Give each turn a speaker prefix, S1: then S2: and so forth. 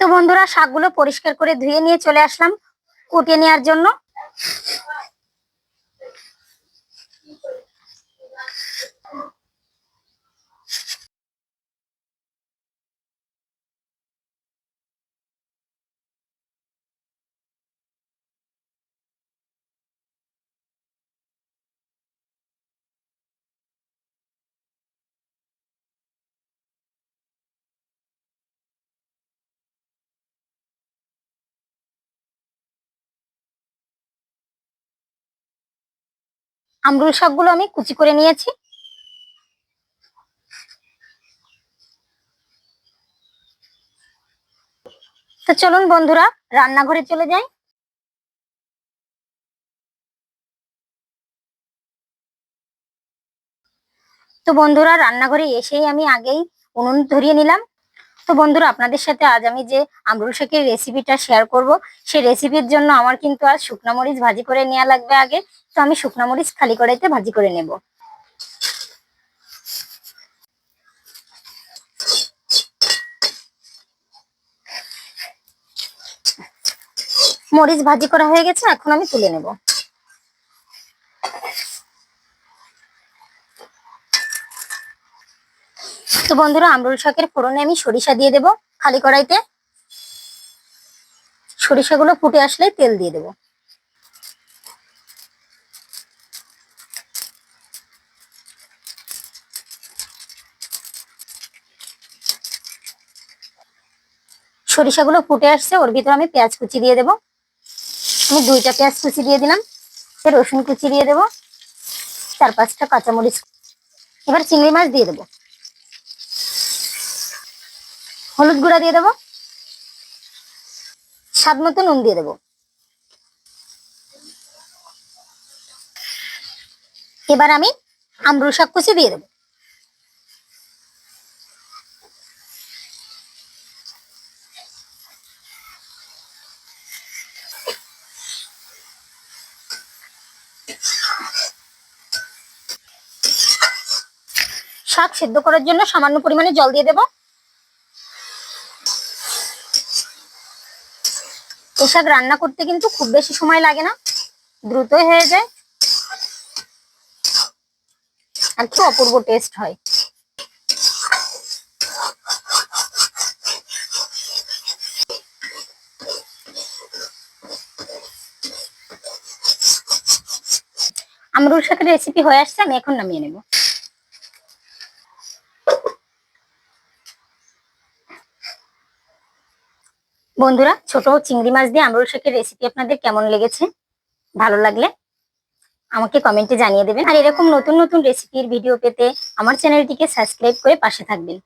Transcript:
S1: তো বন্ধুরা শাকগুলো পরিষ্কার করে ধুয়ে নিয়ে চলে আসলাম কুটিয়ে নেওয়ার জন্য। আমরুল শাকগুলো আমি কুচি করে নিয়েছি। তো চলুন বন্ধুরা, রান্নাঘরে চলে যাই। তো বন্ধুরা, রান্নাঘরে এসেই আমি আগেই উনুন ধরিয়ে নিলাম। তো বন্ধুরা, আপনাদের সাথে আজ আমি যে আমরুল শাকের রেসিপিটা শেয়ার করব, সেই রেসিপির জন্য আমার কিন্তু আজ শুকনা মরিচ ভাজি করে নেওয়া লাগবে আগে। তো আমি শুকনা মরিচ খালি কড়াইতে ভাজি করে নেব। মরিচ ভাজি করা হয়ে গেছে, এখন আমি তুলে নেব। তো বন্ধুরা, আমরুল শাকের ফোড়নে আমি সরিষা দিয়ে দেব খালি কড়াইতে। সরিষাগুলো ফুটে আসলে তেল দিয়ে দেব। সরিষাগুলো ফুটে আসছে, ওর ভিতরে আমি পেঁয়াজ কুচি দিয়ে দেব। আমি দুইটা পেঁয়াজ কুচি দিয়ে দিলাম রসুন কুচি দিয়ে দেব, চার পাঁচটা কাঁচামরিচ। এবার চিংড়ি মাছ দিয়ে দেবো। হলুদ গুঁড়া দিয়ে দেবো। স্বাদ মতো নুন দিয়ে দেবো। এবার আমি আমরুল শাক কুচি দিয়ে দেবো। শাক সেদ্ধ করার জন্য সামান্য পরিমাণে জল দিয়ে দেবো। এই শাক রান্না করতে কিন্তু খুব বেশি সময় লাগে না। দ্রুতই হয়ে যায়। আর কি অপূর্ব টেস্ট হয়। আমরুল শাকের রেসিপি হয়ে আসছে, আমি এখন নামিয়ে নেব। বন্ধুরা, ছোট চিংড়ি মাছ দিয়ে আমরুল শাকের রেসিপি আপনাদের কেমন লেগেছে? ভালো লাগলে আমাকে কমেন্টে জানিয়ে দেবেন। আর এরকম নতুন নতুন রেসিপির ভিডিও পেতে আমার চ্যানেলটিকে সাবস্ক্রাইব করে পাশে থাকবেন।